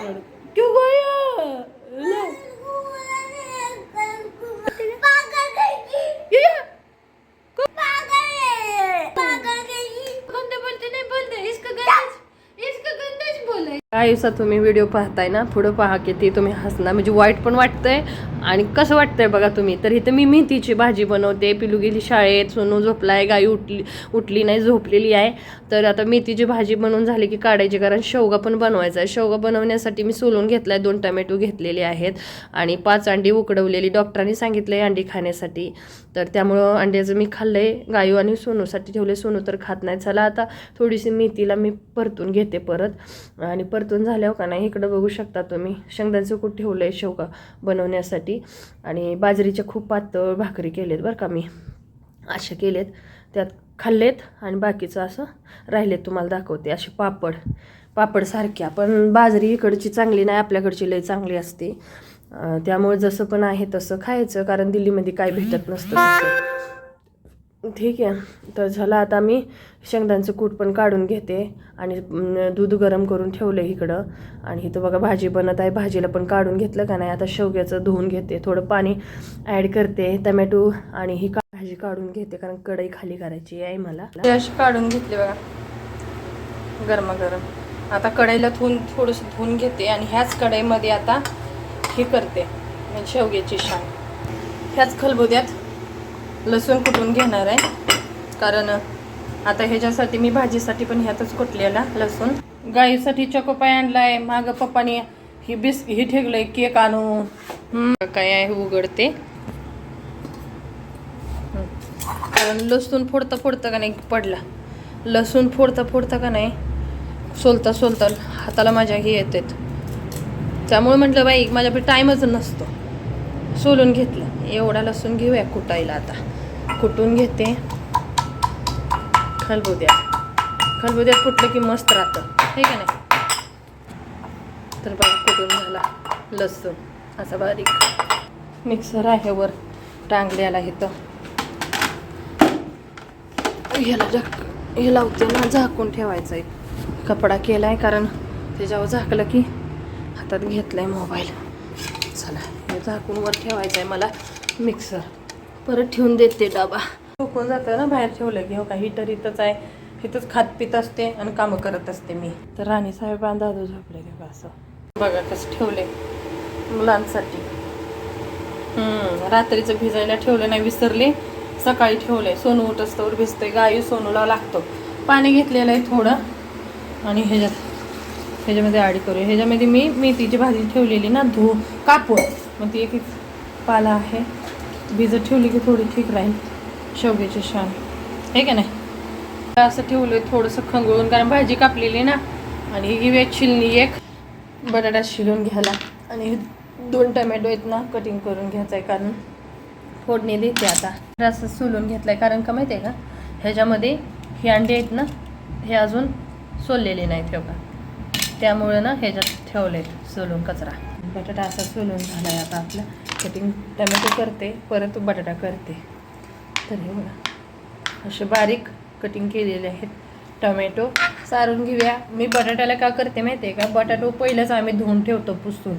क्यों गया? ले. ये ये. गंदे बोलते नाही बोलते। इसका गंदेच इसका गंदेच बोलाय काय दिवसात तुम्ही व्हिडिओ पाहताय ना पुढं पहा की ती तुम्ही हसणार म्हणजे वाईट पण वाटतंय आणि कसं वाटतंय बघा तुम्ही? तर इथं मी मेथीची भाजी बनवते. पिलू गेली शाळेत सोनू झोपलाय गाई उठली उठली नाही झोपलेली आहे. तर आता मेथीची भाजी बनवून झाली की काढायची कारण शेवगा पण बनवायचा आहे. शेवगा बनवण्यासाठी मी सोलून घेतलाय दोन टमॅटो घेतलेले आहेत. आणि पाच अंडी उकडवलेली. डॉक्टरांनी सांगितलंय अंडी खाण्यासाठी. तर त्यामुळं अंड्याचं मी खाल्लंय. गायू आणि सोनूसाठी ठेवले सोनू तर खात नाही. चला आता थोडीशी मेथीला मी परतून घेते परत. आणि परतून झाल्यावर का नाही इकडं बघू शकता तुम्ही. शेंगदाचं कूट ठेवलं आहे शेवगा बनवण्यासाठी. आणि बाजरीच्या खूप पातळ भाकरी केलेत बरं का मी. अशा केलेत त्यात खाल्लेत आणि बाकीचं असं राहिलेत तुम्हाला दाखवते. असे पापड पापडसारख्या पण बाजरी इकडची चांगली नाही आपल्याकडची लई चांगली असते. त्यामुळे जसं पण आहे तसं खायचं कारण दिल्लीमध्ये काय भेटत नसतं ठीक आहे. तर झालं आता मी शेंगदाण्याचं कूट पण काढून घेते आणि दूध गरम करून ठेवलं इकडं. आणि इथं बघा भाजी बनत आहे. भाजीला पण काढून घेतलं का नाही? आता शेवग्याचं धुवून घेते. थोडं पाणी ॲड करते. टमॅटो आणि ही का भाजी काढून घेते कारण कढई खाली करायची आहे मला. अशी काढून घेतली बघा. गरमागरम. आता कढईला धुवून थोडंसं धुवून घेते आणि ह्याच कढईमध्ये आता हे करते. म्हणजे शेवग्याची शाण ह्याच खलबुद्यात लसूण कुटून घेणार आहे? कारण आता ह्याच्यासाठी मी भाजीसाठी पण ह्यातच कुटलेला लसूण. गाईसाठी चकोपाय आहे मागं पप्पाने ही बिस ही ठेवलंय केक आणून. काय आहे उघडते कारण लसूण फोडता फोडता का नाही पडला. लसूण फोडता फोडता का नाही सोलता सोलता हाताला माझ्या हे येतात. त्यामुळे म्हटलं बाई माझ्याकडे टाईमच नसतो. सोलून घेतलं. एवढा लसूण घेऊया कुटायला आता. कुटून घेते. खलबुद्यात. खलबुद्यात कुटलं की मस्त राहतं. ठीक का नाही तर बघा कुटून झाला लसूण. असा बारीक मिक्सर आहे वर. टांगल्याला इथं. ह्याला झाक हे लावते ना झाकून ठेवायचं आहे. कपडा केला आहे कारण त्याच्यावर झाकलं की हातात घेतलं आहे मोबाईल. चला हे झाकून वर ठेवायचं आहे मला मिक्सर. परत ठेवून देते डबा. झोपून जातं ना बाहेर ठेवलं की हो का? हिटर इथंच आहे. इथंच खात पित असते आणि कामं करत असते मी. तर राणी साहेब दादू झोपले तेव्हा असं. बघा कसं ठेवले मुलांसाठी. रात्रीचं भिजायला ठेवलं नाही विसरले. सकाळी ठेवले सोनू उठस्तवर भिजतंय. गाई सोनूला लागतो. पाणी घेतलेलं आहे थोडं. आणि ह्याच्यात ह्याच्यामध्ये ॲड करू ह्याच्यामध्ये मी मेथीची भाजी ठेवलेली ना धू कापूर मग ती एक पाला आहे. भिजत ठेवली की थोडी ठीक राहील. शेवग्याची शान आहे का नाही? असं ठेवलं थोडंसं खंगळून कारण भाजी कापलेली ना. आणि ही वेज एक. बटाटा शिलून घ्यायला. आणि दोन टमॅटो आहेत ना कटिंग करून घ्यायचं आहे कारण फोडणी देते आता. असं सोलून घेतलं आहे कारण का माहिती आहे का? ह्याच्यामध्ये हे अंडे आहेत ना हे अजून सोललेले नाहीत ठेव का त्यामुळे ना ह्याच्यात ठेवले सोलून कचरा. बटाटा असा सोलून झाला आहे आता आपलं. कटिंग टमॅटो करते परत बटाटा करते. तर हे बघा. असे बारीक कटिंग केलेले आहेत. टमॅटो सारून घेऊया. मी बटाट्याला का करते माहिती आहे का? बटाटो पहिलंच आम्ही धुवून ठेवतो पुसून.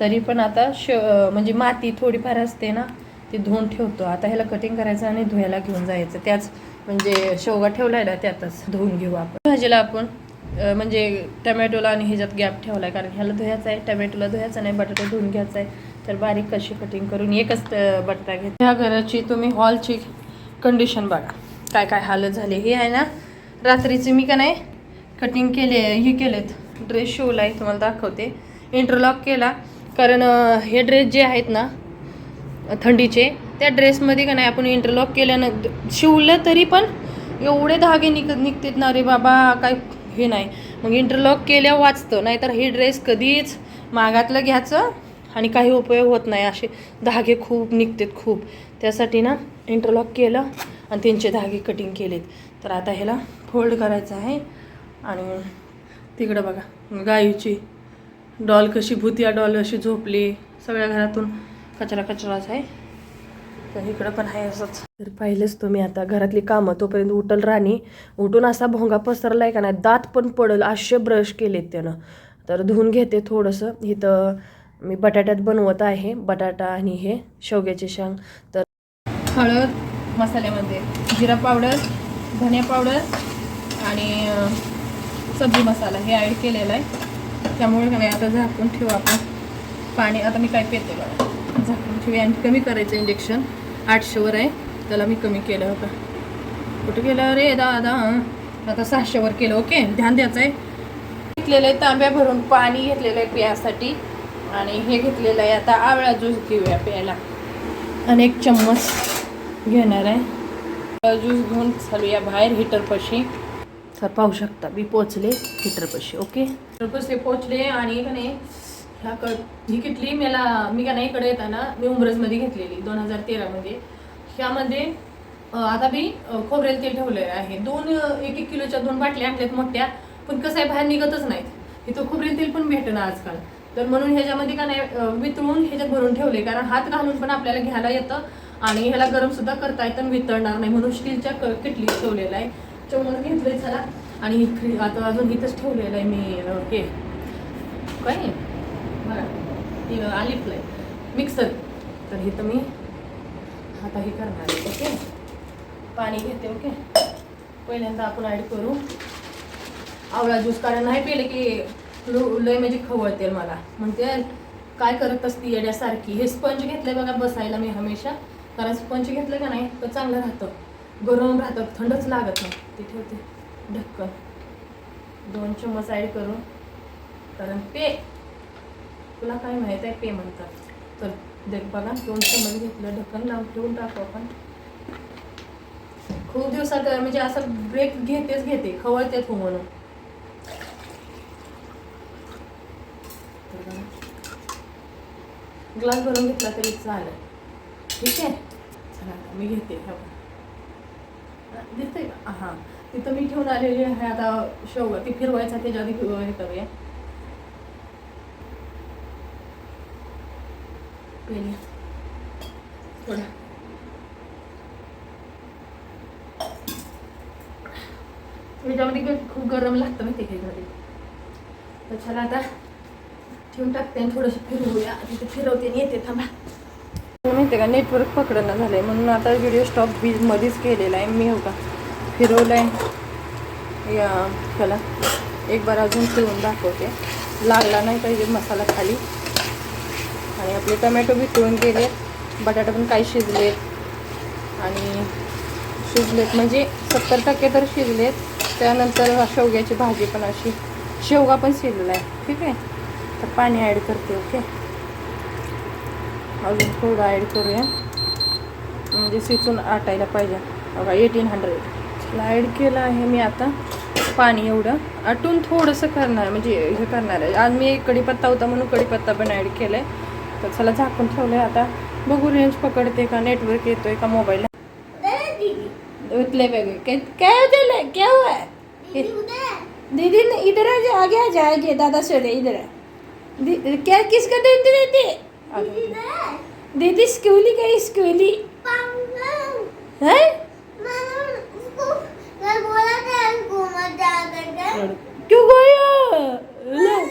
तरी पण आता श म्हणजे माती थोडीफार असते ना ती धुवून ठेवतो. आता ह्याला कटिंग करायचं आणि धुवायला घेऊन जायचं. त्याच म्हणजे शेवगा ठेवलाय ना त्यातच धुवून घेऊ आपण. भाजीला आपण म्हणजे टमॅटोला आणि ह्याच्यात गॅप ठेवला आहे कारण ह्याला धुयाचा आहे टमॅटोला धुयाचा नाही बटाटा धुवून घ्यायचा आहे. तर बारीक कशी कटिंग करून एकच बट्टा बटाटा घेत ह्या घराची तुम्ही हॉलची कंडिशन बघा. काय काय हालत झाली. हे आहे ना रात्रीची मी का नाही कटिंग केले हे केलेत. ड्रेस शिवला आहे तुम्हाला दाखवते. इंटरलॉक केला. कारण हे ड्रेस जे आहेत ना थंडीचे त्या ड्रेसमध्ये का नाही आपण इंटरलॉक केल्यानं शिवलं तरी पण एवढे धागे निघ निघतात ना रे बाबा काय हे नाही. मग इंटरलॉक केल्या वाचतं. नाहीतर हे ड्रेस कधीच मागातलं घ्यायचं आणि काही उपयोग होत नाही. असे धागे खूप निघतात खूप. त्यासाठी ना इंटरलॉक केलं आणि त्यांचे धागे कटिंग केलेत. तर आता ह्याला फोल्ड करायचं आहे. आणि तिकडं बघा गाईची डॉल कशी भूतिया डॉल अशी झोपली. सगळ्या घरातून कचरा कचराच आहे. तर इकडं पण आहे असंच. तर पाहिलंच तुम्ही आता घरातली कामं. तोपर्यंत उठल राणी. उठून असा भोंगा पसरला आहे का नाही? दात पण पडल. असे ब्रश केलेत त्यानं. तर धुवून घेते थोडंसं. इथं मी बटाट्यात बनवत आहे. बटाटा आणि हे शेवग्याचे शेंग. तर हळद मसाल्यामध्ये जिरा पावडर धने पावडर आणि सब्जी मसाला हे ॲड केलेला आहे. त्यामुळे काय आता झाकून ठेवू आपण. पाणी आता मी काय पेते बघा. झाकून ठेवू आणि कमी करायचं इंजेक्शन आठशेवर आहे. त्याला मी कमी केलं होतं. कुठं केलं रे दादा. आता सहाशेवर केलं. ओके? ध्यान द्यायचं आहे घेतलेलं आहे तांब्या भरून पाणी घेतलेलं आहे पियासाठी. आणि हे घेतलेलं आहे. आता आवळा ज्यूस घेऊया प्यायला. आणि एक चम्मच घेणार आहे. ज्यूस घेऊन चालूया बाहेर हिटरपाशी तर पाहू शकता मी पोचले हिटरपाशी ओके? हिटरपाशी पोचले आणि का नाही ह्या कड ही किटली मला मी का नाही इकडे येताना मी उमरजमध्ये घेतलेली दोन हजार तेरामध्ये ह्यामध्ये आता मी खोबरेल तेल ठेवलेलं आहे. दोन एक एक किलोच्या दोन बाटल्या आणल्यात मोठ्या पण कसं आहे बाहेर निघतच नाहीत. इथं खोबरेल तेल पण भेटणं आजकाल. तर म्हणून ह्याच्यामध्ये का नाही वितळून ह्याच्यात भरून ठेवले. कारण हात घालून पण आपल्याला घ्यायला येतं आणि ह्याला गरम सुद्धा करता येतं आणि वितळणार नाही. म्हणून स्टीलच्या क- किटलीत ठेवलेलं आहे. चमच घेतलंय चला. आणि फ्री- आता अजून इथंच ठेवलेलं आहे मी ओके. हे काय? बरं. आली आलिफलं आहे. मिक्सर. तर इथं मी आता हे करणार आहे ओके. पाणी घेते ओके. पहिल्यांदा आपण ॲड करू. आवळा ज्यूस कारण नाही पिले की लय म्हणजे खवळते मला. म्हणते काय करत असती येण्यासारखी हे स्पंज घेतलंय बघा बसायला मी हमेशा. कारण स्पंज घेतलं का नाही तर चांगलं राहतं. गरम राहतं थंडच लागत नाही. ते ठेवते. ढक्कन. दोन चम्मच ॲड करू कारण पे तुला काय माहीत आहे पे म्हणतात. तर देख बघा दोन चम्मच घेतलं ढक्कन लावून ठेवून टाकू आपण. खूप दिवसात म्हणजे असं ब्रेक घेतेच घेते खवळतेच हो म्हणून. ग्लास भरून घेतला तरी चालेल. ठीक आहे? चला मी घेते. दिसतंय का? हां. तिथं मी ठेवून आलेली आहे आता शेवगा ती फिरवायचा त्याच्या आधी हे करूया. थोडा. त्याच्यामध्ये खूप गरम लागतं माहिती आहे घरी तर चला आता ठेवून टाकते आणि थोडंसं फिरवूया. तिथे फिरवते आणि येते. थांबा. माहिती आहे का नेटवर्क पकडणं झालं आहे म्हणून आता व्हिडिओ स्टॉप बीज मध्येच केलेला आहे. मी हो का फिरवलं आहे या त्याला एक बार अजून फिरवून दाखवते. लागला नाही पाहिजे मसाला खाली. आणि आपले टमॅटो बी तळून गेले बटाटा पण काही शिजलेत. आणि शिजलेत म्हणजे सत्तर टक्के तर शिजलेत. त्यानंतर शेवग्याची भाजी पण अशी. शेवगा पण शिजलेला आहे ठीक आहे? तर पाणी ॲड करते ओके अजून थोडं ॲड करूया. म्हणजे सिचून आटायला पाहिजे. बघा एटीन हंड्रेड ॲड केलं आहे मी आता. पाणी एवढं. आटून थोडंसं करणार म्हणजे हे करणार आहे. आज मी कढीपत्ता होता म्हणून कढीपत्ता पण ॲड केलं आहे तर चला झाकून ठेवलं आहे आता. बघू रेंज पकडते का नेटवर्क येतोय का मोबाईलला उतले वेगळे काय काय झालं क्या हुआ? दीदी इधर आ जा आगे आ जा आगे. दादा से दे इधर आ. दी- क्या किसका दीदी देती आगे। दीदी स्कूली गई स्कूली। है? क्यों? गया.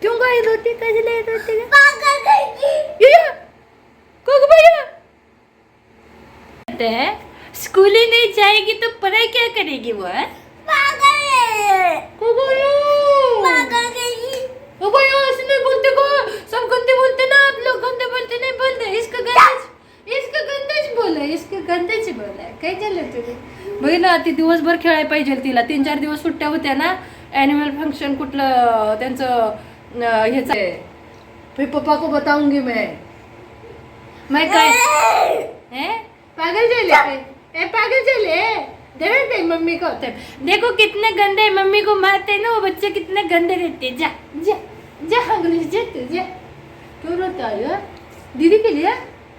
क्यों रोटी रोटी का? हैं स्कूल ही नहीं जाएगी तो पढ़ाई क्या करेगी वो है? कोको ओ भाई ऐसे नहीं बोलते को सब गंदे बोलते ना आप लोग गंदे बोलते नहीं बोलते इसका गंदे इसका गंदेच बोला इसका गंदेच बोला काय झालं तुझे बघ ना ती दिवसभर खेळायला पाहिजे तिला. तीन चार दिवस सुट्ट्या होत्या ना ॲन्युअल फंक्शन कुठलं त्यांचं अं, ह्याचं आहे. फिर पप्पा को बताऊंगी मैं. मैं काय हैं? पागल चले ए, पागल चले दे मम्मी को दे- देखो कितने गंदे मम्मी को मारते हैं ना, वो बच्चे कितने गंदे रहते हैं। जा जा जा, अंग्रेज़ जा तू जा। क्यों रोता है हाँ? दीदी के लिए?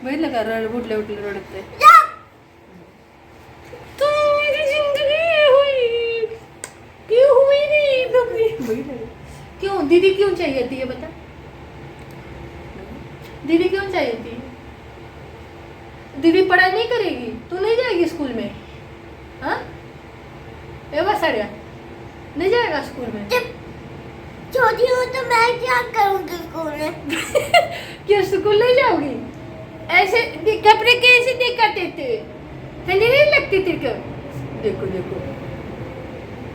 बघितलं का रड उठले उठले रडत। तू मेरी ज़िंदगी हुई। क्यों हुई नहीं बघितलं क्यों? दीदी क्यों चाहिए थी ये बता। दीदी क्यों चाहिए थी दीदी पढ़ाई नहीं करेगी? स्कूल में? हाँ? ये बस साड़िया नहीं जाएगा स्कूल में? छोटी हूँ तो मैं क्या करूँगी स्कूल में? क्यों स्कूल नहीं जाओगी? ऐसे कपड़े कैसे दिक्कत देते ठंडी नहीं लगती तेरे को देखो देखो।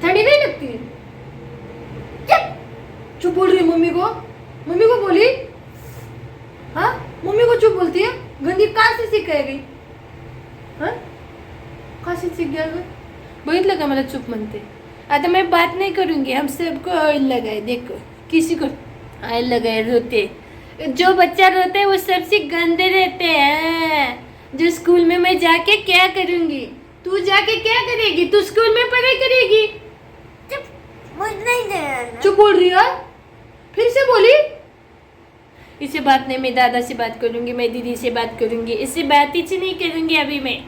ठंडी नहीं लगती? चुप चुप बोल रही मम्मी को। मम्मी को बोली? हाँ? मम्मी को चुप बोलती है? गंदी कहाँ से सीख गई। हाँ? कहाँ से सीख गया ग बघितलं का मला चुप म्हणते? आता मैं बात नहीं करूँगी हम सबको ऑयल लगाए देखो किसी को ऑयल लगाए रोते। जो बच्चा रोता है वो सबसे गंदे रहते हैं। जो स्कूल में मैं जाके क्या करूँगी? तू जाके क्या करेगी? तू स्कूल में पढ़ाई करेगी? चुप मुझे नहीं देना चुप बोल रही है? फिर से बोली। इससे बात नहीं मैं दादा से बात करूँगी मैं दीदी से बात करूँगी। इससे बात ही नहीं करूँगी अभी मैं।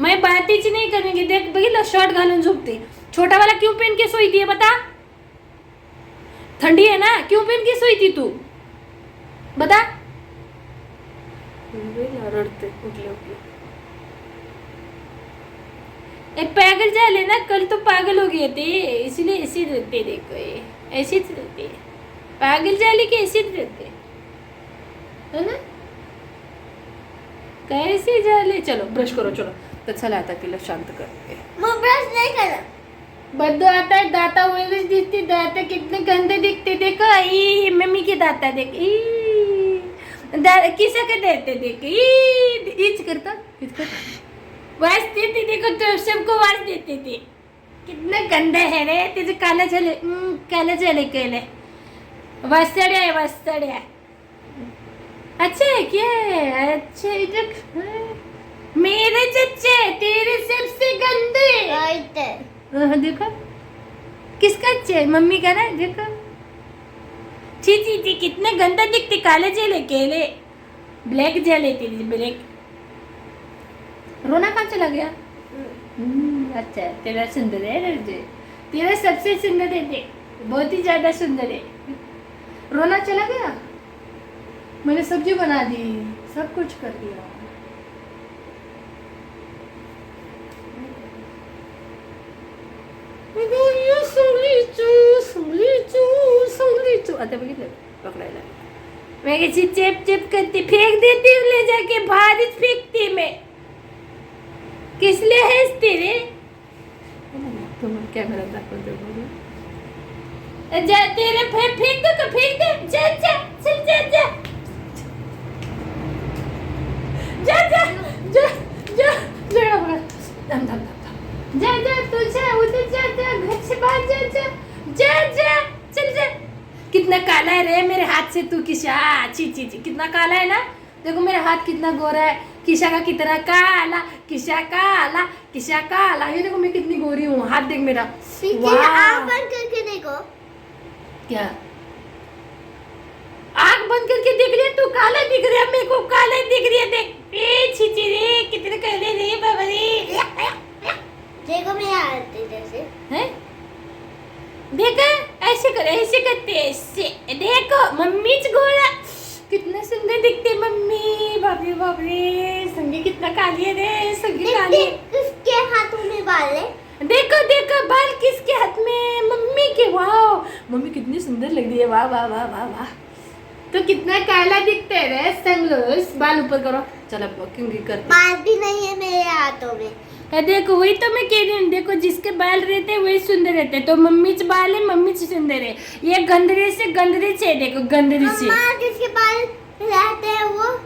मैं ही नहीं करूंगी। देख बघितलं शर्ट घालून झोपते छोटा वाला क्यों पहन के सोई थी बता? ठंडी है ना? क्यों पहन के सोई थी तू? बता। रडते उठले उठले। पागल झाले ना कल तो पागल हो गए थे। इसलिए ऐसे रहते देखो ये। ऐसे ही रहते। पागल झाले की ऐसे ही रहते। है ना? कैसे झाले चलो ब्रश करो चलो। तर चला आता तिला शांत करते. मैं ब्रश नहीं करना बद्दू आता है दाता वगैरह दिखते दाता कितने गंदे दिखते देखो. ई मम्मी के दाता देख. ई. दा- किसा के देते देख. ई इच करता. इच करता. वास देते देखो. तो सबको वास देते थे कितना गंदा है रे. त्याचे काला झाले काला झाले केले वासड्या आहे वासड्या अच्छा है क्या? है अच्छा इधर हाँ। मेरे चच्चे तेरे सबसे गंदे। देखो। किसका है मम्मी का ना देखो। छी छी छी कितने गंदा दिखते काले जेले केले। ब्लैक जेले तेरी ब्लैक। रोना कहाँ चला गया? हम्म, अच्छा तेरा सुंदर है रजे तेरा सबसे सुंदर है देख। बहुत ही ज़्यादा सुंदर है। रोना चला गया? मैंने सब्ज़ी बना दी सब कुछ कर दिया। अगं, सोलीचू सोलीचू सोलीचू आता बघितलं पकडायला मैं कैसी चेप चेप करती फेंक देती हूँ ले जाके बाहर ही फेंकती मैं किस लिए हंसती रे तुम कॅमेरा दाखवतो बघू जा तेरे फे फेंक दो फेंक दे जा जा चल जा जा जा जा जा जा जा जा जा तू जा उधर जा जा घर से बाहर जा जा जा जा चल जा। कितना काला है रे मेरे हाथ से तू किशा। ची ची ची कितना काला है ना? देखो मेरा हाथ कितना गोरा है। किशा का कितना काला किशा काला किशा काला। ये देखो मैं कितनी गोरी हूँ। हाथ देख मेरा। आग बंद करके देखो। क्या? आँख बंद करके देख रही है? तू काला दिख रहा है मेरे को काला दिख रही है। देख ए छिची रे कितने काले रे देखो मेरे हाथ जैसे हैं देखा ऐसे कर ऐसे करते हैं, ऐसे देखो मम्मीच गोरा कितना सुंदर दिखते मम्मी बाप रे बाप रे संगी कितना काली है रे संगी काली है। किसके हाथों में बाल है देखो देखो बाल किसके हाथ में मम्मी के वाह मम्मी कितनी सुंदर लग रही है वाह वाह वाह वाह वाह। तो कितना काला दिखते है रे संगलोस बाल ऊपर करो। चलो क्योंकि करते बाल भी नहीं है मेरे हाथों में। है देखो वही तो मैं कह रही हूँ। देखो जिसके बाल रहते हैं वही सुंदर रहते हैं। तो मम्मी से बाल है मम्मी से सुंदर है। ये गंदरे से गंदरे से देखो गंदरे से। जिसके बाल रहते हैं वो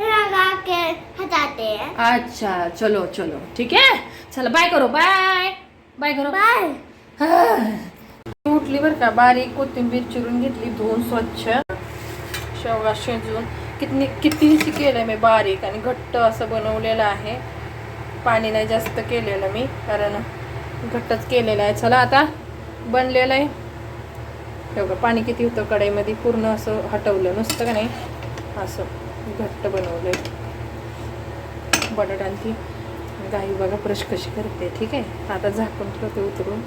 लगा के हटाते हैं। अच्छा चलो चलो। ठीक है? चलो बाय करो बाय बाय करो। बाल उठली बरं का बारीक कोथिंबीर चिरून घेतली धुवून स्वच्छ. शेवगा शिजवून. किती कितीशी केलं मी बारीक आणि घट्ट असं बनवलेलं आहे. पाणी नाही जास्त केलेलं मी कारण घट्टच केलेलं आहे. चला आता बनलेलं आहे. शेवगा पाणी किती होतं कढईमध्ये? पूर्ण असं हटवलं. नुसतं का नाही? असं घट्ट बनवलं आहे बटाटांची गाई बघा ब्रश कशी करते. ठीक आहे? आता झाकून ठेवते उतरून.